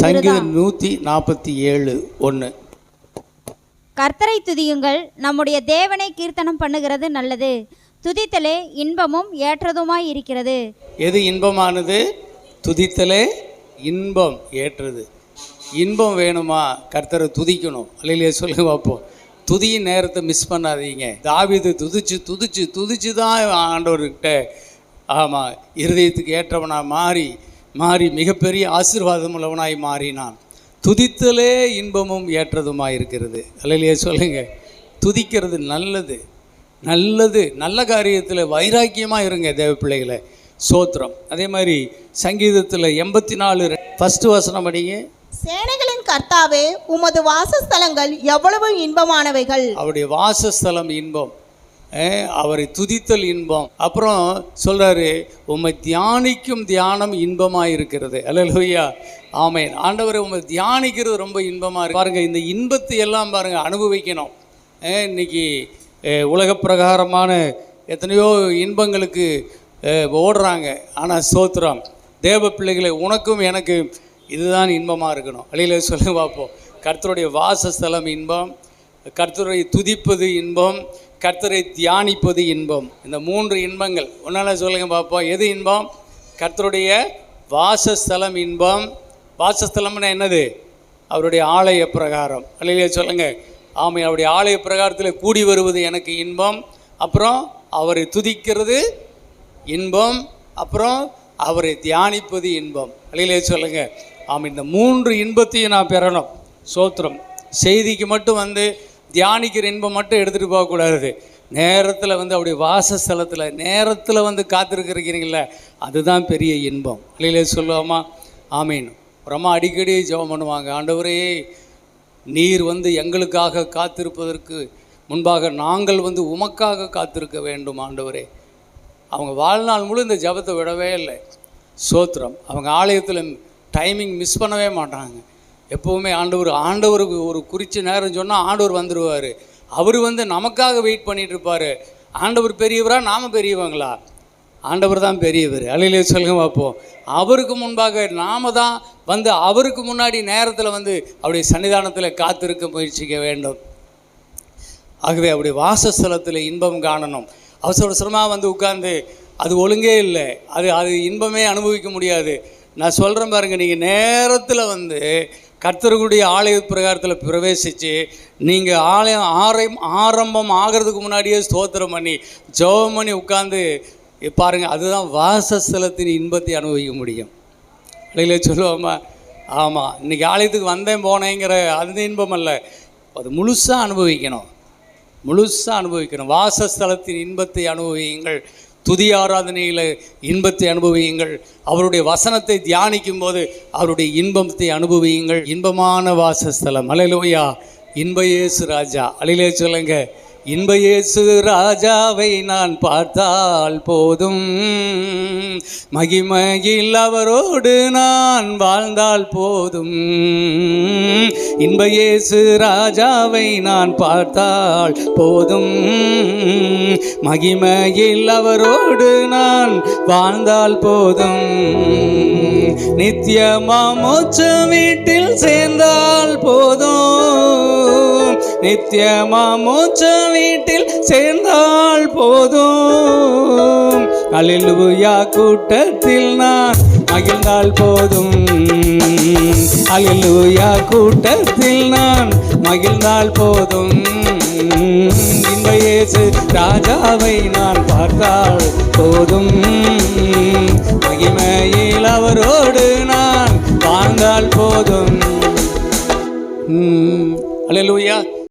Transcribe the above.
சங்கீதம் நூற்றி நாற்பத்தி ஏழு ஒன்று கர்த்தரை துதியுங்கள். நம்முடைய தேவனை கீர்த்தனம் பண்ணுகிறது நல்லது. துதித்தலே இன்பமும் ஏற்றதுமாய் இருக்கிறது. எது இன்பமானது? துதித்தலே இன்பம் ஏற்றது. இன்பம் வேணுமா? கர்த்தரை துதிக்கணும். அல்லையிலே சொல்லுங்க பார்ப்போம் துதியின் நேரத்தை மிஸ் பண்ணாதீங்க. தாவீது துதிச்சு துதிச்சு துதிச்சு தான் ஆண்டவர்கிட்ட ஆமாம் இருதயத்துக்கு ஏற்றவனா மாறி மாறி மிகப்பெரிய ஆசீர்வாதம் உள்ளவனாய் மாறினான். துதித்தலே இன்பமும் ஏற்றதுமாய் இருக்கிறது அல்லையிலே சொல்லுங்க. துதிக்கிறது நல்லது. நல்லது நல்ல காரியத்தில் வைராக்கியமாக இருங்க தேவ பிள்ளைகளை சோத்திரம். அதே மாதிரி சங்கீதத்தில் எண்பத்தி நாலு ஃபஸ்ட்டு வசனம் படிங்க. சேனைகளின் கர்த்தாவே உமது வாசஸ்தலங்கள் எவ்வளவு இன்பமானவைகள். அவருடைய வாசஸ்தலம் இன்பம். அவரை துதித்தல் இன்பம். அப்புறம் சொல்றாரு உம்மை தியானிக்கும் தியானம் இன்பமாக இருக்கிறது அல்லையா ஆமேன். ஆண்டவரை உம்மை தியானிக்கிறது ரொம்ப இன்பமாக இருக்கு. பாருங்கள் இந்த இன்பத்தை எல்லாம் பாருங்கள் அனுபவிக்கணும். இன்னைக்கு உலக உலகப் பிரகாரமான எத்தனையோ இன்பங்களுக்கு ஓடுறாங்க. ஆனால் சோத்திரம் தேவ பிள்ளைகளை உனக்கும் எனக்கு இதுதான் இன்பமாக இருக்கணும். அழியில சொல்லி பார்ப்போம் கர்த்தருடைய வாசஸ்தலம் இன்பம் கர்த்தரை துதிப்பது இன்பம் கர்த்தரை தியானிப்பது இன்பம். இந்த மூன்று இன்பங்கள். ஒன்றால் சொல்லுங்க பார்ப்போம் எது இன்பம்? கர்த்தருடைய வாசஸ்தலம் இன்பம். வாசஸ்தலம்னா என்னது? அவருடைய ஆலய பிரகாரம். அல்லையா சொல்லுங்க? ஆமை அவருடைய ஆலய பிரகாரத்தில் கூடி வருவது எனக்கு இன்பம். அப்புறம் அவரை துதிக்கிறது இன்பம். அப்புறம் அவரை தியானிப்பது இன்பம். அல்லையிலே சொல்லுங்க? ஆமாம் இந்த மூன்று இன்பத்தையும் நான் பெறணும். சோத்திரம். செய்திக்கு மட்டும் வந்து தியானிக்கிற இன்பம் மட்டும் எடுத்துகிட்டு போகக்கூடாது. நேரத்தில் வந்து அப்படி வாசஸ்தலத்தில் நேரத்தில் வந்து காத்திருக்கிறீங்கள அதுதான் பெரிய இன்பம். இல்லையிலே சொல்லுவோமா? ஆமீன். ரொம்ப அடிக்கடி ஜெபம் பண்ணுவாங்க. ஆண்டவரே நீர் வந்து எங்களுக்காக காத்திருப்பதற்கு முன்பாக நாங்கள் வந்து உமக்காக காத்திருக்க வேண்டும் ஆண்டவரே. அவங்க வாழ்நாள் முழு இந்த ஜெபத்தை விடவே இல்லை. சோத்திரம். அவங்க ஆலயத்தில் டைமிங் மிஸ் பண்ணவே மாட்டாங்க. எப்போவுமே ஆண்டவர் ஆண்டவருக்கு ஒரு குறித்த நேரம் சொன்னால் ஆண்டவர் வந்துடுவார் அவர் வந்து நமக்காக வெயிட் பண்ணிகிட்டு இருப்பார் ஆண்டவர் பெரியவரா நாம் பெரியவங்களா? ஆண்டவர் தான் பெரியவர். அலையிலே சொல்லுங்க பார்ப்போம். அவருக்கு முன்பாக நாம தான் வந்து அவருக்கு முன்னாடி நேரத்தில் வந்து அவருடைய சன்னிதானத்தில் காத்திருக்க முயற்சிக்க வேண்டும். ஆகவே அவருடைய வாசஸ்தலத்தில் இன்பம் காணணும். அவசர அவசரமாக வந்து உட்கார்ந்து அது ஒழுங்கே இல்லை. அது அது இன்பமே அனுபவிக்க முடியாது. நான் சொல்கிறேன் பாருங்கள் நீங்கள் நேரத்தில் வந்து கர்த்தருடைய ஆலய பிரகாரத்தில் பிரவேசித்து நீங்கள் ஆலயம் ஆரம் ஆரம்பம் ஆகிறதுக்கு முன்னாடியே ஸ்தோத்திரம் பண்ணி ஜெபம் பண்ணி உட்காந்து பாருங்கள் அதுதான் வாசஸ்தலத்தின் இன்பத்தை அனுபவிக்க முடியும். இல்லைங்களே சொல்லுவோமா ஆமாம் இன்னைக்கு ஆலயத்துக்கு வந்தேன் போனேங்கிற அது இன்பம் அல்ல அது முழுசாக அனுபவிக்கணும். முழுசாக அனுபவிக்கணும். வாசஸ்தலத்தின் இன்பத்தை அனுபவியுங்கள். துதி ஆராதனையில் இன்பத்தை அனுபவியுங்கள். அவருடைய வசனத்தை தியானிக்கும் போது அவருடைய இன்பத்தை அனுபவியுங்கள். இன்பமான வாசஸ்தலம். அலையிலோயா இன்ப இயேசு ராஜா. அலையிலே சொல்லுங்கள் இன்பயேசு ராஜாவை நான் பார்த்தால் போதும். மகிமையில் அவரோடு நான் வாழ்ந்தால் போதும். இன்பயேசு ராஜாவை நான் பார்த்தால் போதும். மகிமையில் அவரோடு நான் வாழ்ந்தால் போதும். நித்தியமா மோட்ச வீட்டில் சேர்ந்தால் நித்தியமா மோட்ச வீட்டில் சேர்ந்தால் போதும். அலிலுயா கூட்டத்தில் நான் மகிழ்ந்தால் போதும். அலிலுயா கூட்டத்தில் நான் மகிழ்ந்தால் போதும். இன்ப இயேசு ராஜாவை நான் பார்த்தால் போதும்.